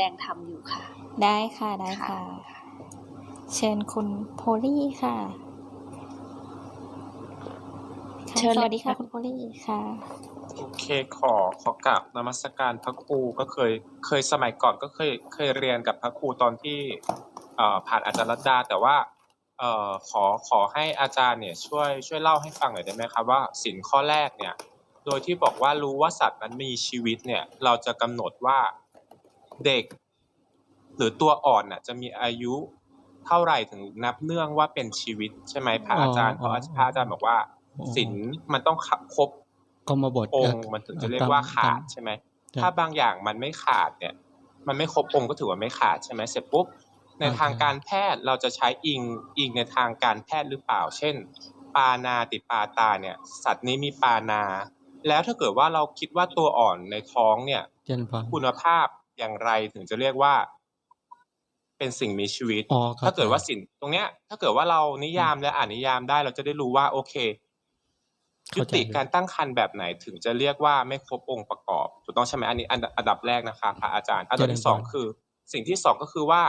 ดงธรรมอยู่ค่ะ ได้ค่ะได้ค่ะ เชิญคุณโพลี่ค่ะค่ะเชิญสเลยวัสดีค่ะค่ะคุณโพลี่ค่ะโอเคขอขอกราบนมัสการพระครูก็เคยเคยสมัยก่อนก็เคยเคยเรียนกับพระครูตอนที่เอ่อผ่านอาจารย์รัตดา แต่ว่าเอ่อขอขอให้อาจารย์เนี่ยช่วยช่วยเล่าให้ฟังหน่อยได้ไหมครับว่าสินข้อแรกเนี่ย โดยที่บอกว่ารู้ว่าสัตว์นั้นมีชีวิตเนี่ย เราจะกำหนดว่า เด็ก หรือตัวอ่อนน่ะ จะมีอายุเท่าไหร่ถึงนับเนื่องว่าเป็นชีวิตใช่ไหมพระอาจารย์เพอ๋อราะอ๋อพระอาจารย์บอกว่าอ๋อสินมันต้องครบกรมบทองค์มันถึงจะเรียกว่าขาดใช่ไหมครับถ้าบางอย่างมันไม่ขาดเนี่ย มันไม่ครบองค์ก็ถือว่าไม่ขาดใช่ไหมเสร็จปุ๊บในโอเคทางการแพทย์เราจะใช้อิงอิงในทางการแพทย์หรือเปล่า เช่น ปานาติปาตาเนี่ย สัตว์นี้มีปานา แล้วถ้าเกิดว่าเราคิดว่าตัวอ่อนในท้องเนี่ยเจนพรคุณภาพ อย่างไรถึงจะเรียกว่า เป็นสิ่งมีชีวิตอ๋อเข้าใจถ้าเกิดว่าสิ่งตรงเนี้ย ถ้าเกิดว่าเรานิยามและอ่านนิยามได้ เราจะได้รู้ว่า โอเคยุเข้าใจติเลยการตั้งครรภ์แบบไหนถึงจะเรียกว่าไม่ครบองค์ประกอบถูกต้องใช่ไหมอันนี้อันอันดับแรกนะคะพระอาจารย์อันดับที่สองคือ สิ่งที่สองก็คือว่า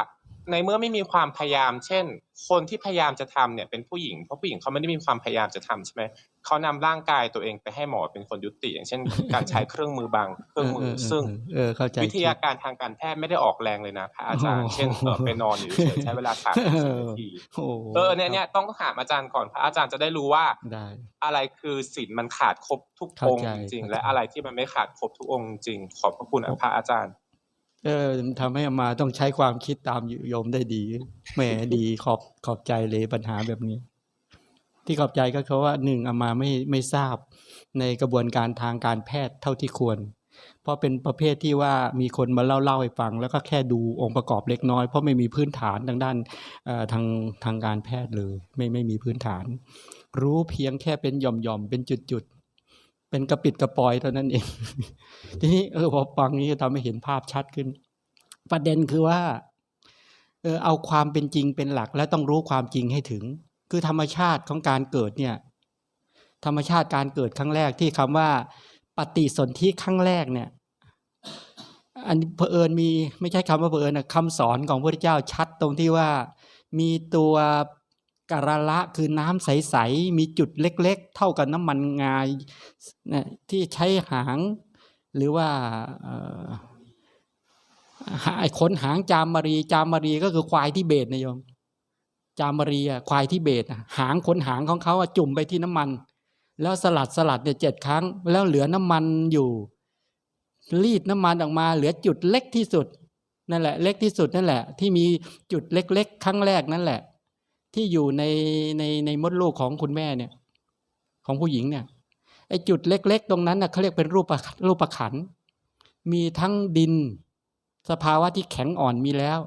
ในเมื่อไม่มีความพยายาม เช่น คนที่พยายามจะทำเนี่ยเป็นผู้หญิง เพราะผู้หญิงเขาไม่ได้มีความพยายามจะทำใช่ไหมเขานำร่างกายตัวเองไปให้หมอเป็นคนยุติ อย่างเช่น การใช้เครื่องมือบางเครื่องมือ ซึ่งเออเข้าใจวิทยาการทางการแพทย์ไม่ได้ออกแรงเลยนะพระอาจารย์โอ้โหเช่นเออไปนอนอยู่เฉยๆใช้เวลาสามสิบนาทีโอ้เออเนี่ยเนี่ยต้องถามอาจารย์ก่อนพระอาจารย์จะได้รู้ว่าได้อะไรคือศีลมันขาดครบทุกเข้าองค์ใจจริงๆเข้าใจและอะไรที่มันไม่ขาดครบทุกองค์จริง ขอบพระคุณพระอาจารย์ เออทำให้อามาต้องใช้ความคิดตามโยมได้ดีแหมดีขอบขอบใจเลยปัญหาแบบนี้ ที่ขอบใจก็คือว่าหนึ่งอามาไม่ไม่ทราบในกระบวนการทางการแพทย์เท่าที่ควร เพราะเป็นประเภทที่ว่ามีคนมาเล่าเล่าให้ฟัง แล้วก็แค่ดูองค์ประกอบเล็กน้อย เพราะไม่มีพื้นฐานทางด้านทางทางการแพทย์เลย ไม่ไม่มีพื้นฐาน รู้เพียงแค่เป็นหย่อมหย่อมๆเป็นจุดจุดๆ เป็นกระปิดกระปอยเท่านั้นเอง ทีนี้เออพอฟังนี้ก็ทำให้เห็นภาพชัดขึ้น ประเด็นคือว่าเออเอาความเป็นจริงเป็นหลักและต้องรู้ความจริงให้ถึง คือธรรมชาติของการเกิดเนี่ย ธรรมชาติการเกิดครั้งแรกที่คำว่า ปฏิสนธิครั้งแรกเนี่ย อันเผอิญมีไม่ใช่คำว่าเผอิญนะคำสอนของพระพุทธเจ้าชัดตรงที่ว่ามีตัว การะละคือน้ำใส ๆ มีจุดเล็ก ๆ เท่ากับน้ำมันงาเนี่ยที่ใช้หาง หรือว่าไอ้ขนหางจามมารี จามมารีก็คือควายที่เบตนะโยม จามมารีอะควายที่เบตหางขนหางของเขาอะจุ่มไปที่น้ำมัน แล้วสลัดสลัดเนี่ยเจ็ดครั้ง แล้วเหลือน้ำมันอยู่ รีดน้ำมันออกมา เหลือจุดเล็กที่สุด นั่นแหละ เล็กที่สุดนั่นแหละ ที่มีจุดเล็ก ๆ ครั้งแรกนั่นแหละ ที่อยู่ในในในมดลูกของคุณแม่เนี่ย ของผู้หญิงเนี่ยไอจุดเล็ก ๆ ตรงนั้นน่ะเขาเรียกเป็นรูปรูปประขัน มีทั้งดิน สภาวะที่แข็งอ่อนมีแล้ว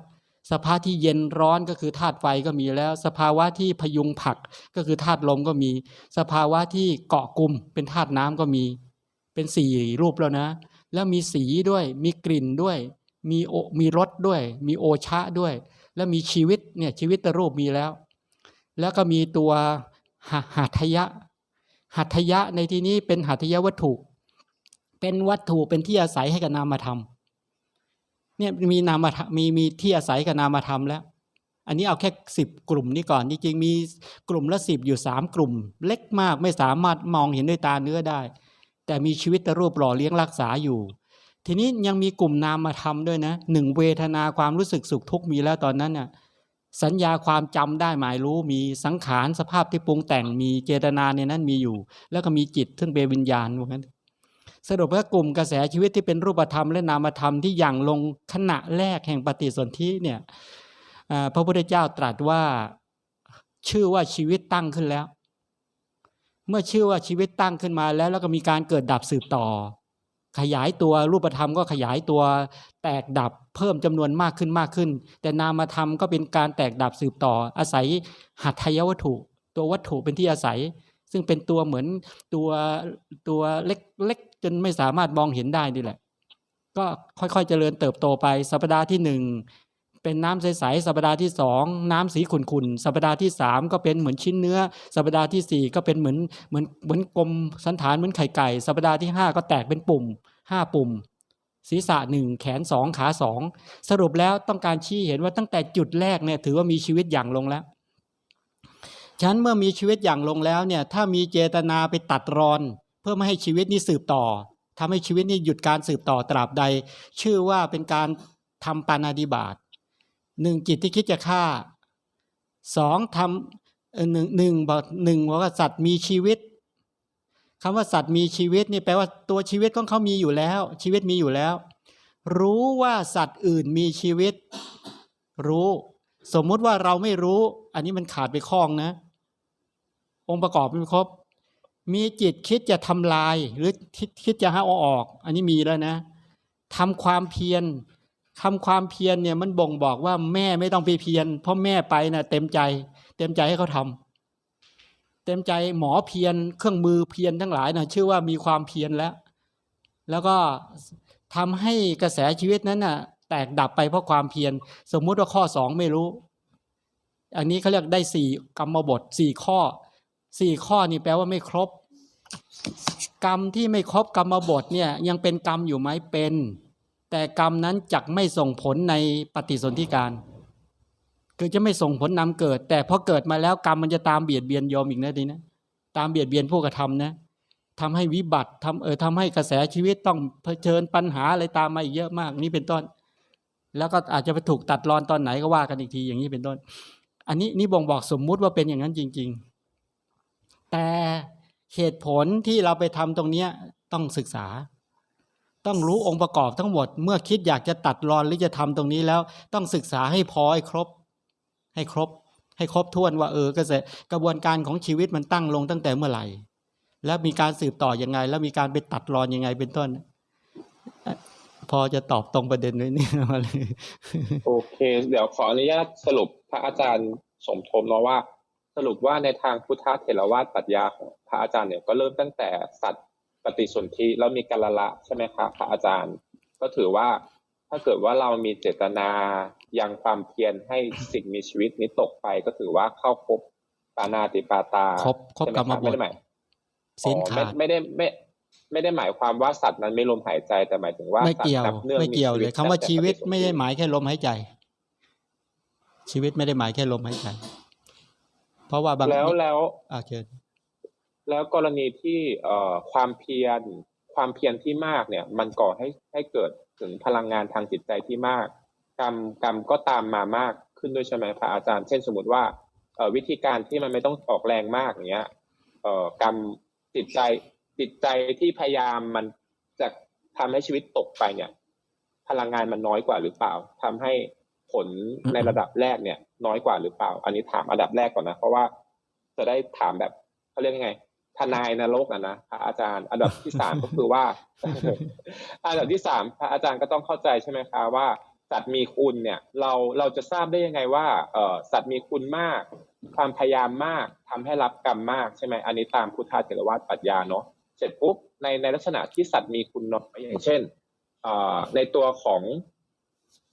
สภาวะที่เย็นร้อนก็คือธาตุไฟก็มีแล้ว สภาวะที่พยุงผักก็คือธาตุลมก็มี สภาวะที่เกาะกลุ่มเป็นธาตุน้ำก็มี เป็นสี่รูปแล้วนะ แล้วมีสีด้วย มีกลิ่นด้วย มีโอมีรสด้วย มีโอชะด้วย แล้วมีชีวิตเนี่ยชีวิตรูปมีแล้ว แล้วก็มีตัวหหัตถยะ หัตถยะในที่นี้เป็นหัตถยะวัตถุ เป็นวัตถุเป็นที่อาศัยให้กับนามธรรมเนี่ยมีนามธรรมมีมีที่อาศัยกับนามธรรมแล้ว อันนี้เอาแค่สิบกลุ่มนี้ก่อนจริงๆมีกลุ่มละสิบอยู่สามกลุ่ม เล็กมากไม่สามารถมองเห็นด้วยตาเนื้อได้ แต่มีชีวิตรูปหล่อเลี้ยงรักษาอยู่ ทีนี้ยังมีกลุ่มนามธรรมด้วยนะหนึ่งเวทนาความรู้สึกสุขทุกข์มีแล้วตอนนั้นน่ะ สัญญาความจำได้หมายรู้มีสังขารสภาพที่ปรุงแต่งมีเจตนาในนั้นมีอยู่ แล้วก็มีจิตซึ่งเป็นวิญญาณว่างั้นสรุปว่ากลุ่มกระแสชีวิตที่เป็นรูปธรรมและนามธรรมที่อย่างลงขณะแรกแห่งปฏิสนธิเนี่ยพระพุทธเจ้าตรัสว่าชื่อว่าชีวิตตั้งขึ้นแล้ว เมื่อชื่อว่าชีวิตตั้งขึ้นมาแล้ว แล้วก็มีการเกิดดับสืบต่อ ขยายตัวรูปธรรมก็ขยายตัวแตกดับเพิ่มจำนวนมากขึ้นมากขึ้น แต่นามธรรมก็เป็นการแตกดับสืบต่ออาศัยหัตถยวัตถุ ตัววัตถุเป็นที่อาศัย ซึ่งเป็นตัวเหมือนตัวตัวเล็กๆจนไม่สามารถมองเห็นได้นี่แหละ ก็ค่อยๆเจริญเติบโตไปสัปดาห์ที่หนึ่ง เป็นน้ำใสๆสัปดาห์ที่สองน้ำสีขุ่นๆสัปดาห์ที่สามก็เป็นเหมือนชิ้นเนื้อ สัปดาห์ที่สี่ก็เป็นเหมือนเหมือนเหมือนกลมสันฐานเหมือนไข่ไก่ สัปดาห์ที่ห้าก็แตกเป็นปุ่มห้าปุ่ม ศีรษะหนึ่งแขนสองขาสองสรุปแล้วต้องการชี้เห็นว่าตั้งแต่จุดแรกเนี่ยถือว่ามีชีวิตอย่างลงแล้วฉันเมื่อมีชีวิตอย่างลงแล้วเนี่ยถ้ามีเจตนาไปตัดรอน เพื่อไม่ให้ชีวิตนี้สืบต่อทำให้ชีวิตนี้หยุดการสืบต่อตราบใด ชื่อว่าเป็นการทำปานาดิบาต หนึ่งจิตที่คิดจะฆ่าสองทำหนึ่งหนึ่งบอกหนึ่งว่าสัตว์มีชีวิตคำว่าสัตว์มีชีวิตนี่แปลว่าตัวชีวิตของเขามีอยู่แล้ว ชีวิตมีอยู่แล้ว รู้ว่าสัตว์อื่นมีชีวิต รู้ สมมุติว่าเราไม่รู้ อันนี้มันขาดไปข้องนะ องค์ประกอบไม่ครบ มีจิตคิดจะทำลายหรือคิดจะหาเอาออก อันนี้มีแล้วนะทำความเพียร ทำความเพียรเนี่ยมันบ่งบอกว่าแม่ไม่ต้องไปเพียรเพราะแม่ไปนะ่ะเต็มใจ เต็มใจให้เขาทำเต็มใจหมอเพียรเครื่องมือเพียรทั้งหลายนะชื่อว่ามีความเพียรแล้ว แล้วก็ทำให้กระแสชีวิตนั้นน่ะ แตกดับไปเพราะความเพียรสมมุติว่าข้อสองไม่รู้ อันนี้เขาเรียกได้สี่กรรมบทสี่ข้อสี่ข้อนี่แปลว่าไม่ครบ กรรมที่ไม่ครบกรรมบทเนี่ยยังเป็นกรรมอยู่ไหมเป็น แต่กรรมนั้นจักไม่ส่งผลในปฏิสนธิการ คือจะไม่ส่งผลนำเกิด แต่พอเกิดมาแล้วกรรมมันจะตามเบียดเบียนโยมอีกนะทีนะตามเบียดเบียนผู้กระทำนะทำให้วิบัติทำเออทำให้กระแสชีวิตต้องเผชิญปัญหาอะไรตามมาอีกเยอะมากนี่เป็นต้น แล้วก็อาจจะไปถูกตัดรอนตอนไหนก็ว่ากันอีกทีอย่างนี้เป็นต้น อันนี้นี่บ่งบอกสมมุติว่าเป็นอย่างนั้นจริง ๆ แต่เหตุผลที่เราไปทำตรงเนี้ยต้องศึกษา ต้องรู้องค์ประกอบทั้งหมด เมื่อคิดอยากจะตัดรอนหรือจะทำตรงนี้แล้ว ต้องศึกษาให้พอให้ครบ ให้ครบ ให้ครบถ้วนว่าเออกระแสกระบวนการของชีวิตมันตั้งลงตั้งแต่เมื่อไหร่ แล้วมีการสืบต่อยังไง แล้วมีการไปตัดรอนยังไงเป็นต้น พอจะตอบตรงประเด็นไว้นี่มาเลยโอเค เดี๋ยวขออนุญาตสรุปพระอาจารย์สมทบเนาะว่า สรุปว่าในทางพุทธเถรวาทปรัชญาของพระอาจารย์เนี่ยก็เริ่มตั้งแต่สัตว ปฏิสนธิแล้วมีกัลละใช่ไหมครับพระอาจารย์ ก็ถือว่าถ้าเกิดว่าเรามีเจตนายังความเพียรให้สิ่งมีชีวิตนี้ตกไปก็ถือว่าเข้าครบปานาติปาตาครบครบใช่ไหกรรมบทไม่ได้หมายสิ้นอ๋อขาดไม่ไม่ได้ไม่ไม่ได้หมายความว่าสัตว์นั้นไม่ลมหายใจแต่หมายถึงว่าไม่เกี่ยวสัตนับนื่องไม่เกี่ยวเลยชีคำว่าตั้งแต่ชีวิตปฏิสนธิไม่ได้หมายแค่ลมหายใจ ชีวิตไม่ได้หมายแค่ลมหายใจ เพราะว่าบางแล้วแล้วอ่าเชิญ แล้วกรณีที่ความเพียรความเพียรที่มากเนี่ย มันก่อให้ให้เกิดถึงพลังงานทางจิตใจที่มาก กรรมกรรมก็ตามมามากขึ้นด้วยใช่ไหมพระอาจารย์ เช่นสมมติว่าวิธีการที่มันไม่ต้องออกแรงมากอย่างเงี้ยกรรมจิตใจจิตใจที่พยายามมันจะทำให้ชีวิตตกไปเนี่ย พลังงานมันน้อยกว่าหรือเปล่าทำให้ผลในระดับแรกเนี่ย น้อยกว่าหรือเปล่า อันนี้ถามอันดับแรกก่อนนะ เพราะว่าจะได้ถามแบบเขาเรียกยังไง ทนายนรกอะนะพระอาจารย์ อันดับที่สามก็คือว่า อันดับที่สามพระอาจารย์ก็ต้องเข้าใจใช่ไหมคะว่าสัตว์มีคุณเนี่ยเราเราจะทราบได้ยังไงว่าเออสัตว์มีคุณมาก ความพยายามมากทำให้รับกรรมมากใช่ไหมอันนี้ตามพุทธาเถรวาทปรัชญาเนาะเสร็จปุ๊บในในลักษณะที่สัตว์มีคุณน้อยอย่างเช่นเอ่อในตัวของ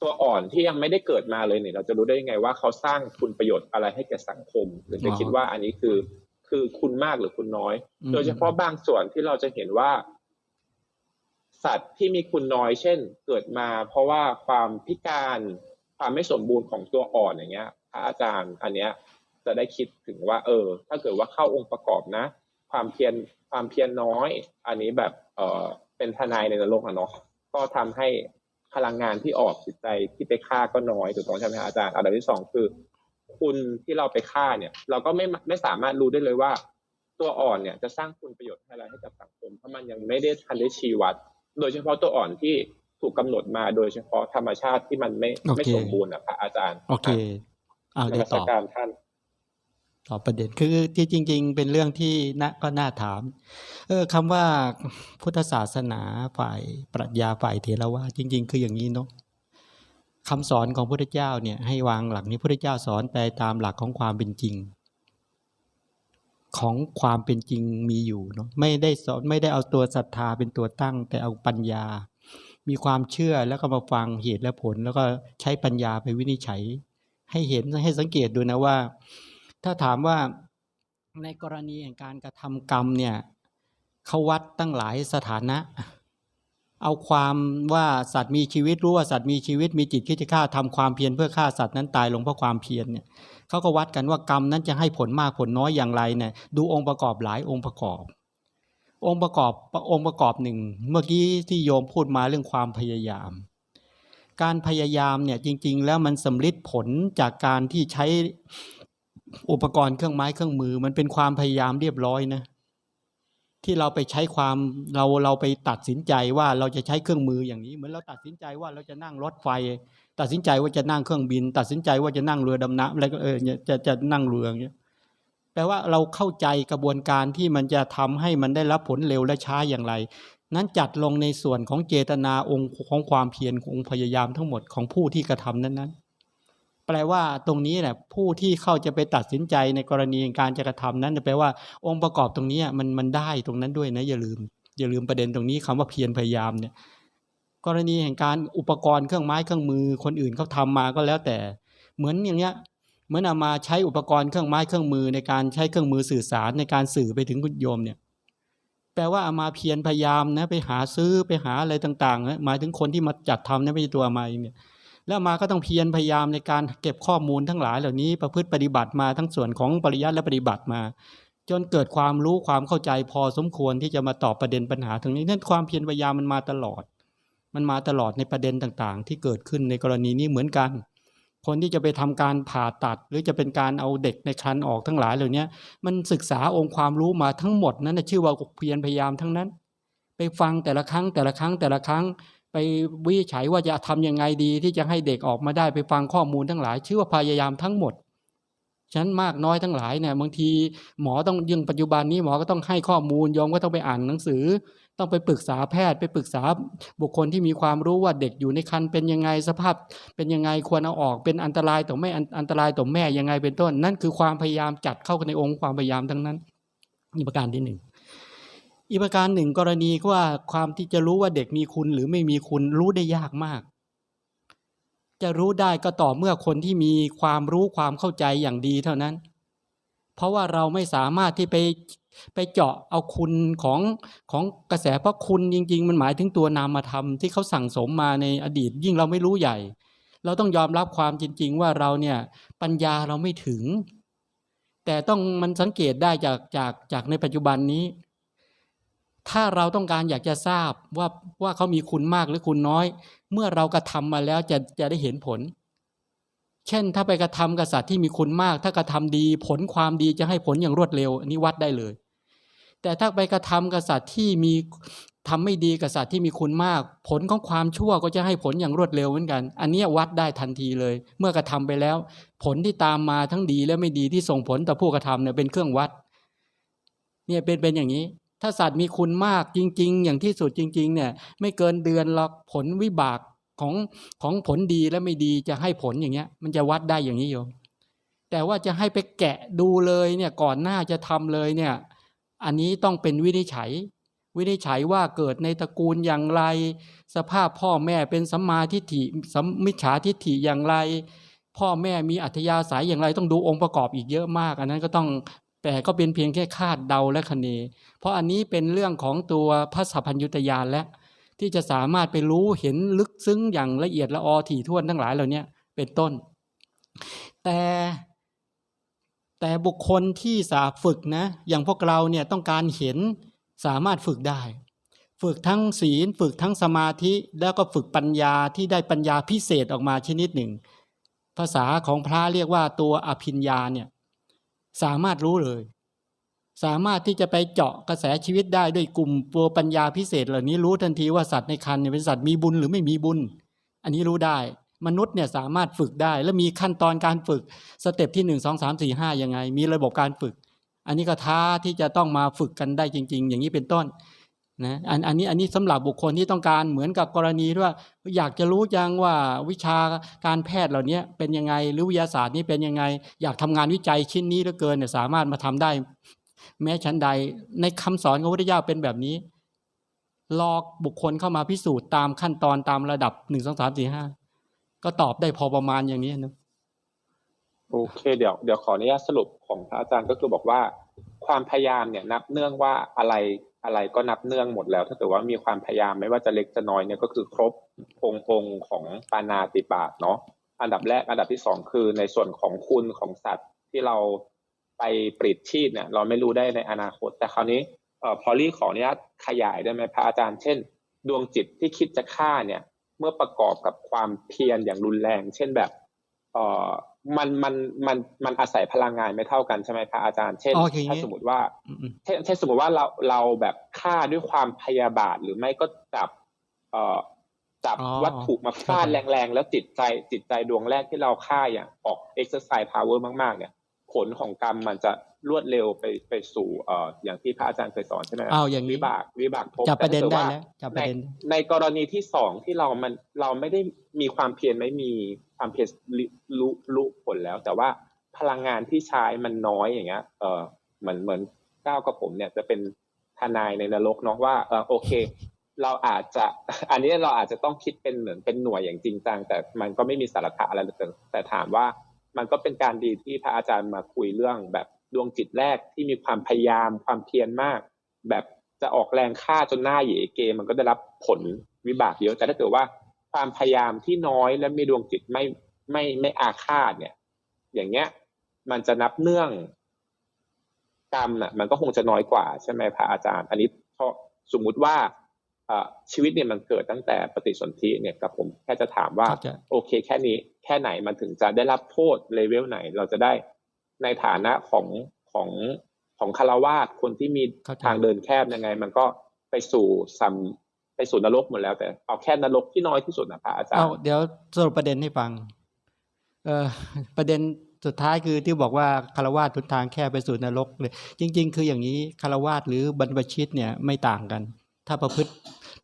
ตัวอ่อนที่ยังไม่ได้เกิดมาเลยเนี่ยเราจะรู้ได้ยังไงว่าเขาสร้างคุณประโยชน์อะไรให้แก่สังคมหรือจะคิดว่าอันนี้คือ คือคุณมากหรือคุณน้อยอืมโดยเฉพาะบางส่วนที่เราจะเห็นว่า สัตว์ที่มีคุณน้อย เช่น เกิดมา เพราะว่าความพิการความไม่สมบูรณ์ของตัวอ่อนอย่างเงี้ยพระอาจารย์อันเนี้ยจะได้คิดถึงว่า เออ ถ้าเกิดว่าเข้าองค์ประกอบนะ ความเพียรความเพียรน้อย อันนี้แบบเออเป็นทนายในนรกอะเนาะก็ทำให้พลังงานที่ออกจิตใจที่ไปฆ่าก็น้อยถูกต้องใช่ไหมครับอาจารย์อันดับที่สองคือ คุณที่เราไปฆ่าเนี่ย เราก็ไม่ไม่สามารถรู้ได้เลยว่า ตัวอ่อนเนี่ยจะสร้างคุณประโยชน์อะไรให้กับสังคมเพราะมันยังไม่ได้ทันได้ชี้วัด โดยเฉพาะตัวอ่อนที่ถูกกำหนดมาโดยเฉพาะธรรมชาติที่มันไม่โอเคไม่สมบูรณ์นะพระอาจารย์ โอเคเอาในได้ราตชอบการท่านตอบประเด็นคือที่จริง ๆ เป็นเรื่องที่น่าก็น่าถาม เออคำว่าพุทธศาสนาฝ่ายปรัชญาฝ่ายเถรวาทจริง ๆ คืออย่างนี้เนาะ คำสอนของพระพุทธเจ้าเนี่ยให้วางหลักนี้พระพุทธเจ้าสอนไปตามหลักของความเป็นจริง ของความเป็นจริงมีอยู่เนาะไม่ได้สอนไม่ได้เอาตัวศรัทธาเป็นตัวตั้ง แต่เอาปัญญา มีความเชื่อแล้วก็มาฟังเหตุและผล แล้วก็ใช้ปัญญาไปวินิจฉัย ให้เห็นให้สังเกตดูนะว่า ถ้าถามว่าในกรณีแห่งการกระทำกรรมเนี่ยเขาวัดตั้งหลายสถานะ เอาความว่าสัตว์มีชีวิตรู้ว่าสัตว์มีชีวิตมีจิตคิดจะฆ่าทำความเพียรเพื่อฆ่าสัตว์นั้นตายลงเพราะความเพียรเนี่ยเขาก็วัดกันว่ากรรมนั้นจะให้ผลมากผลน้อยอย่างไรเนี่ยดูองค์ประกอบหลายองค์ประกอบ องค์ประกอบองค์ประกอบหนึ่งเมื่อกี้ที่โยมพูดมาเรื่องความพยายาม การพยายามเนี่ยจริง ๆ แล้วมันสำลิดผลจากการที่ใช้อุปกรณ์เครื่องไม้เครื่องมือ มันเป็นความพยายามเรียบร้อยนะ ที่เราไปใช้ความเราเราไปตัดสินใจว่าเราจะใช้เครื่องมืออย่างนี้ เหมือนเราตัดสินใจว่าเราจะนั่งรถไฟ ตัดสินใจว่าจะนั่งเครื่องบิน ตัดสินใจว่าจะนั่งเรือดำน้ำอะไรก็เออจะจะนั่งเรืออย่างเงี้ยแปลว่าเราเข้าใจกระบวนการที่มันจะทำให้มันได้รับผลเร็วและช้าอย่างไร นั้นจัดลงในส่วนของเจตนาองค์ของความเพียรองค์พยายามทั้งหมดของผู้ที่กระทำนั้นๆ แปลว่าตรงนี้แหละผู้ที่เข้าจะไปตัดสินใจในกรณีการจะกระทำนั้นแปลว่าองค์ประกอบตรงนี้มันมันได้ตรงนั้นด้วยนะอย่าลืม อย่าลืมประเด็นตรงนี้คำว่าเพียรพยายามเนี่ยกรณีแห่งการอุปกรณ์เครื่องไม้เครื่องมือคนอื่นเขาทำมาก็แล้วแต่ เหมือนอย่างเงี้ยเหมือนเอามาใช้อุปกรณ์เครื่องไม้เครื่องมือในการใช้เครื่องมือสื่อสารในการสื่อไปถึงคุณโยมเนี่ยแปลว่าเอามาเพียรพยายามนะไปหาซื้อไปหาอะไรต่างๆนะหมายถึงคนที่มาจัดทำนะไม่ใช่ตัวมาเองเนี่ย แล้วมาก็ต้องเพียรพยายามในการเก็บข้อมูลทั้งหลายเหล่านี้ประพฤติปฏิบัติมาทั้งส่วนของปริยัติและปฏิบัติมา จนเกิดความรู้ความเข้าใจพอสมควรที่จะมาตอบประเด็นปัญหาตรงนี้นั่นความเพียรพยายามมันมาตลอด มันมาตลอดในประเด็นต่างๆ ที่เกิดขึ้นในกรณีนี้เหมือนกัน คนที่จะไปทำการผ่าตัด หรือจะเป็นการเอาเด็กในครรภ์ออกทั้งหลายเหล่านี้มันศึกษาองค์ความรู้มาทั้งหมดนั้นชื่อว่าเพียรพยายามทั้งนั้น ไปฟังแต่ละครั้งแต่ละครั้งแต่ละครั้ง ไปวิจัยว่าจะทำยังไงดีที่จะให้เด็กออกมาได้ไปฟังข้อมูลทั้งหลาย ชื่อว่าพยายามทั้งหมดฉะนั้นมากน้อยทั้งหลายเนี่ยบางทีหมอต้องยังปัจจุบันนี้หมอก็ต้องให้ข้อมูลโยมก็ต้องไปอ่านหนังสือ ต้องไปปรึกษาแพทย์ ไปปรึกษาบุคคลที่มีความรู้ว่าเด็กอยู่ในครรภ์เป็นยังไงสภาพ เป็นยังไงควรเอาออกเป็นอันตรายต่อไม่อันอันตรายต่อแม่ยังไงเป็นต้น นั่นคือความพยายามจัดเข้าในองค์ความพยายามทั้งนั้นนี่ประการที่หนึ่ง อีกประการหนึ่งกรณีก็ว่าความที่จะรู้ว่าเด็กมีคุณหรือไม่มีคุณรู้ได้ยากมาก จะรู้ได้ก็ต่อเมื่อคนที่มีความรู้ความเข้าใจอย่างดีเท่านั้น เพราะว่าเราไม่สามารถที่ไปไปเจาะเอาคุณของของกระแสเพราะคุณจริง ๆ มันหมายถึงตัวนามธรรมที่เขาสั่งสมมาในอดีต ยิ่งเราไม่รู้ใหญ่ เราต้องยอมรับความจริง ๆ ว่าเราเนี่ยปัญญาเราไม่ถึง แต่ต้องมันสังเกตได้จากจากจากในปัจจุบันนี้ ถ้าเราต้องการอยากจะทราบว่าว่าเขามีคุณมากหรือคุณน้อย เมื่อเรากระทำมาแล้วจะจะได้เห็นผล เช่น ถ้าไปกระทำกับสัตว์ที่มีคุณมาก ถ้ากระทำดีผลความดีจะให้ผลอย่างรวดเร็วอันนี้วัดได้เลย แต่ถ้าไปกระทำกับสัตว์ที่มีทำไม่ดีกับสัตว์ที่มีคุณมาก ผลของความชั่วก็จะให้ผลอย่างรวดเร็วเหมือนกัน อันนี้วัดได้ทันทีเลย เมื่อกระทำไปแล้ว ผลที่ตามมาทั้งดีและไม่ดีที่ส่งผลต่อผู้กระทำเนี่ยเป็นเครื่องวัดเนี่ยเป็นเป็นอย่างนี้ ถ้าสัตว์มีคุณมากจริง ๆ อย่างที่สุดจริง ๆ เนี่ย ไม่เกินเดือนหรอกผลวิบากของของผลดีและไม่ดีจะให้ผลอย่างเงี้ย มันจะวัดได้อย่างนี้โยมแต่ว่าจะให้ไปแกะดูเลยเนี่ยก่อนหน้าจะทำเลยเนี่ย อันนี้ต้องเป็นวินิจฉัย วินิจฉัยว่าเกิดในตระกูลอย่างไร สภาพพ่อแม่เป็นสัมมาทิฏฐิสัมมิจฉาทิฏฐิอย่างไร พ่อแม่มีอัธยาศัยอย่างไรต้องดูองค์ประกอบอีกเยอะมาก อันนั้นก็ต้อง แต่ก็เป็นเพียงแค่คาดเดาและคะเน เพราะอันนี้เป็นเรื่องของตัวพระสัพพัญญุตญาณและ ที่จะสามารถไปรู้เห็นลึกซึ้งอย่างละเอียดละออถี่ถ้วนทั้งหลายเหล่านี้เป็นต้น แต่แต่บุคคลที่สาฝึกนะอย่างพวกเราเนี่ยต้องการเห็นสามารถฝึกได้ ฝึกทั้งศีล ฝึกทั้งสมาธิแล้วก็ฝึกปัญญาที่ได้ปัญญาพิเศษออกมาชนิดหนึ่ง ภาษาของพระเรียกว่าตัวอภิญญาเนี่ย สามารถรู้เลย สามารถที่จะไปเจาะกระแสชีวิตได้ด้วยกลุ่มตัวปัญญาพิเศษ เหล่านี้รู้ทันทีว่าสัตว์ในครรภ์เนี่ยเป็นสัตว์มีบุญหรือไม่มีบุญ อันนี้รู้ได้ มนุษย์เนี่ยสามารถฝึกได้ แล้วมีขั้นตอนการฝึกสเต็ปที่หนึ่งสองสามสี่ห้ายังไง มีระบบการฝึก อันนี้ก็ท้าที่จะต้องมาฝึกกันได้จริง ๆ อย่างนี้เป็นต้น นะอันอันนี้อันนี้สำหรับบุคคลที่ต้องการเหมือนกับกรณีที่ว่าอยากจะรู้จังว่าวิชาการแพทย์เหล่านี้เป็นยังไงหรือวิทยาศาสตร์นี้เป็นยังไง อยากทำงานวิจัยชิ้นนี้เหลือเกินเนี่ยสามารถมาทำได้ แม้ชั้นใดในคำสอนของพระพุทธเจ้าเป็นแบบนี้ลอกบุคคลเข้ามาพิสูจน์ตามขั้นตอนตามระดับหนึ่งสองสามสี่ห้าก็ตอบได้พอประมาณอย่างนี้นะโอเค เดี๋ยวเดี๋ยวขออนุญาตสรุปของพระอาจารย์ก็คือบอกว่า ความพยายามเนี่ยนับเนื่องว่าอะไร อะไรก็นับเนื่องหมดแล้ว ถ้าเกิดว่ามีความพยายามไม่ว่าจะเล็กจะน้อยเนี่ยก็คือครบองค์องค์ของปานาติบาตเนาะอันดับแรกอันดับที่สองคือในส่วนของคุณของสัตว์ที่เราไปปลิดชีพเนี่ยเราไม่รู้ได้ในอนาคต แต่คราวนี้เอ่อพอลี่ขออนุญาตขยายได้ไหมพระอาจารย์เช่น ดวงจิตที่คิดจะฆ่าเนี่ย เมื่อประกอบกับความเพียรอย่างรุนแรง เช่นแบบเอ่อ มันมันมันมันอาศัยพลังงานไม่เท่ากันใช่ไหมพระอาจารย์ เช่นอ๋อคืออย่างนี้ถ้าสมมติว่าอืมอืมเช่นเช่นสมมติว่าเราเราแบบฆ่าด้วยความพยาบาทหรือไม่ก็จับ เอ่อจับอ๋อวัตถุมาฟาดเข้าใจแรงๆ แล้วจิตใจจิตใจดวงแรกที่เราฆ่าอย่างออก exercise power มากๆ เนี่ย ผลของกรรมมันจะรวดเร็วไปไปสู่เอ่ออย่างที่พระอาจารย์เคยสอนใช่ไหมครับอ้าวอย่างนี้วิบากวิบากภพจับประเด็นแต่ได้ถ้ากิแล้วจับปในระเด็นในกรณีที่สองที่เรามันเราไม่ได้มีความเพียรไม่มีความเพียรลิรู้รู้ผลแล้ว แต่ว่าพลังงานที่ใช้มันน้อยอย่างเงี้ย เออเหมือนเหมือนก้าวกับผมเนี่ยจะเป็นทนายในนรกเนาะว่าเออโอเค เราอาจจะ อันนี้เราอาจจะต้องคิดเป็นเหมือนเป็นหน่วยอย่างจริงจังแต่มันก็ไม่มีสาระอะไรเลยแต่ถามว่า มันก็เป็นการดีที่พระอาจารย์มาคุยเรื่องแบบดวงจิตแรกที่มีความพยายามความเพียรมาก แบบจะออกแรงฆ่าจนหน้าเหยเก มันก็ได้รับผลวิบากเยอะแต่ถ้าเกิดว่าความพยายามที่น้อยและมีดวงจิตไม่ไม่ไม่อาฆาตเนี่ย อย่างเงี้ย มันจะนับเนื่องกรรมน่ะ มันก็คงจะน้อยกว่าใช่ไหมพระอาจารย์ อันนี้เพราะสมมุติว่า ชีวิตเนี่ยมันเกิดตั้งแต่ปฏิสนธิเนี่ยกับผมแค่จะถามว่าเข้าใจโอเค แค่นี้แค่ไหนมันถึงจะได้รับโทษเลเวลไหน เราจะได้ในฐานะของของของคารวาสคนที่มีเข้าใจทางเดินแคบยังไง มันก็ไปสู่ซัมไปสู่นรกหมดแล้วแต่เอาแค่นรกที่น้อยที่สุดนะพระอาจารเอาย์เดี๋ยวสรุปประเด็นให้ฟัง เออประเด็นสุดท้ายคือที่บอกว่าคารวาสทุนทางแค่ไปสู่นรกเลยจริง ๆ คืออย่างนี้คารวาสหรือบรรพชิตเนี่ยไม่ต่างกัน ถ้าประพฤติ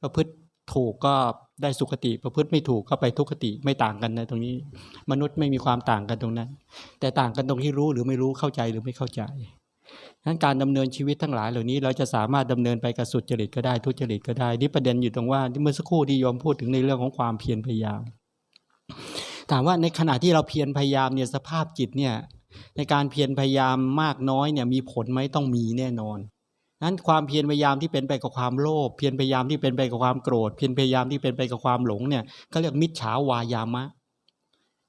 ประพฤติถูกก็ได้สุคติ ประพฤติไม่ถูกก็ไปทุกขติไม่ต่างกันนะตรงนี้ มนุษย์ไม่มีความต่างกันตรงนั้น แต่ต่างกันตรงที่รู้หรือไม่รู้เข้าใจหรือไม่เข้าใจนั้นการดำเนินชีวิตทั้งหลายเหล่านี้ เราจะสามารถดำเนินไปกับสุจริตก็ได้ทุจริตก็ได้ นี่ประเด็นอยู่ตรงว่าเมื่อสักครู่ที่โยมพูดถึงในเรื่องของความเพียรพยายาม ถามว่าในขณะที่เราเพียรพยายามเนี่ยสภาพจิตเนี่ยในการเพียรพยายามมากน้อยเนี่ยมีผลไหมต้องมีแน่นอน นั้นความเพียรพยายามที่เป็นไปกับความโลภเพียรพยายามที่เป็นไปกับความโกรธ เพียรพยายามที่เป็นไปกับความหลงเนี่ยก็เรียกมิจฉาวายามะ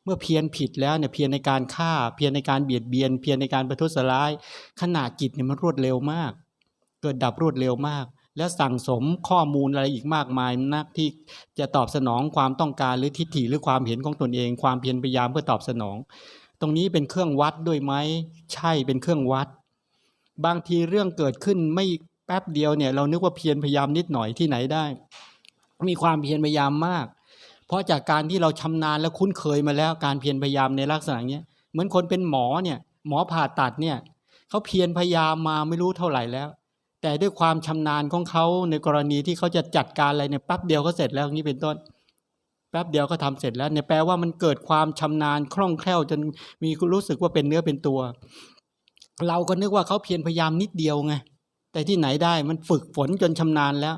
เมื่อเพียรผิดแล้วเนี่ยเพียรในการฆ่าเพียรในการเบียดเบียน เพียรในการประทุษร้าย ขนาดจิตเนี่ยมันรวดเร็วมาก เกิดดับรวดเร็วมาก และสั่งสมข้อมูลอะไรอีกมากมายนักที่จะตอบสนองความต้องการหรือทิฏฐิหรือความเห็นของตนเอง ความเพียรพยายามเพื่อตอบสนอง ตรงนี้เป็นเครื่องวัดด้วยไหมใช่เป็นเครื่องวัด บางทีเรื่องเกิดขึ้นไม่แป๊บเดียวเนี่ยเรานึกว่าเพียรพยายามนิดหน่อยที่ไหนได้ มีความเพียรพยายามมาก เพราะจากการที่เราชำนาญและคุ้นเคยมาแล้วการเพียรพยายามในลักษณะเนี้ยเหมือนคนเป็นหมอเนี่ยหมอผ่าตัดเนี่ยเขาเพียรพยายามมาไม่รู้เท่าไหร่แล้ว แต่ด้วยความชำนาญของเขาในกรณีที่เขาจะจัดการอะไรเนี่ยแป๊บเดียวก็เสร็จแล้วนี้เป็นต้นแป๊บเดียวก็ทำเสร็จแล้วเนี่ยแปลว่ามันเกิดความชำนาญคล่องแคล่วจนมีรู้สึกว่าเป็นเนื้อเป็นตัว เราก็นึกว่าเขาเพียรพยายามนิดเดียวไงแต่ที่ไหนได้มันฝึกฝนจนชำนาญแล้ว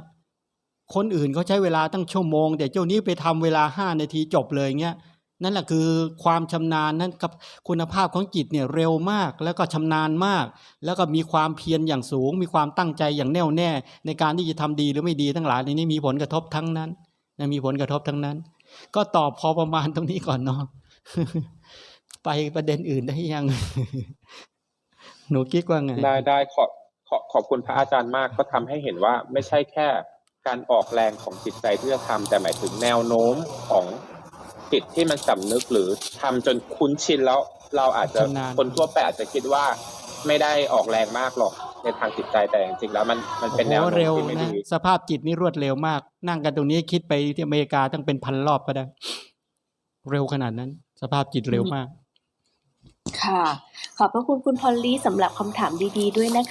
คนอื่นเขาใช้เวลาตั้งชั่วโมง แต่เจ้านี้ไปทำเวลาห้านาทีจบเลยเงี้ยนั่นแหละคือความชำนาญนั่นกับคุณภาพของจิตเนี่ยเร็วมากแล้วก็ชำนาญมาก แล้วก็มีความเพียรอย่างสูง มีความตั้งใจอย่างแน่วแน่ ในการที่จะทำดีหรือไม่ดีทั้งหลายในนี้มีผลกระทบทั้งนั้นนมีผลกระทบทั้งนั้น ก็ตอบพอประมาณตรงนี้ก่อนเนาะไปประเด็นอื่นได้ยัง หนูคิดว่าไง ได้ได้ขอบขอขอบคุณพระอาจารย์มากก็ทำให้เห็นว่าไม่ใช่แค่การออกแรงของจิตใจที่จะทำแต่หมายถึงแนวโน้มของจิตที่มันสำนึกหรือทำจนคุ้นชินแล้วเราอาจจะชำนาญคนทั่วไปอาจจะคิดว่าไม่ได้ออกแรงมากหรอกในทางจิตใจแต่จริงๆแล้วมันมันเป็นแนวโอ้โน้โหเร็วมที่ไม่นะดีสภาพจิตนี่รวดเร็วมาก นั่งกันตรงนี้คิดไปที่อเมริกาตั้งเป็นพันรอบก็ได้ เร็วขนาดนั้น สภาพจิตเร็วมาก ค่ะ ขอบพระคุณคุณพอลลี่สำหรับคำถามดี ๆ ด้วยนะคะ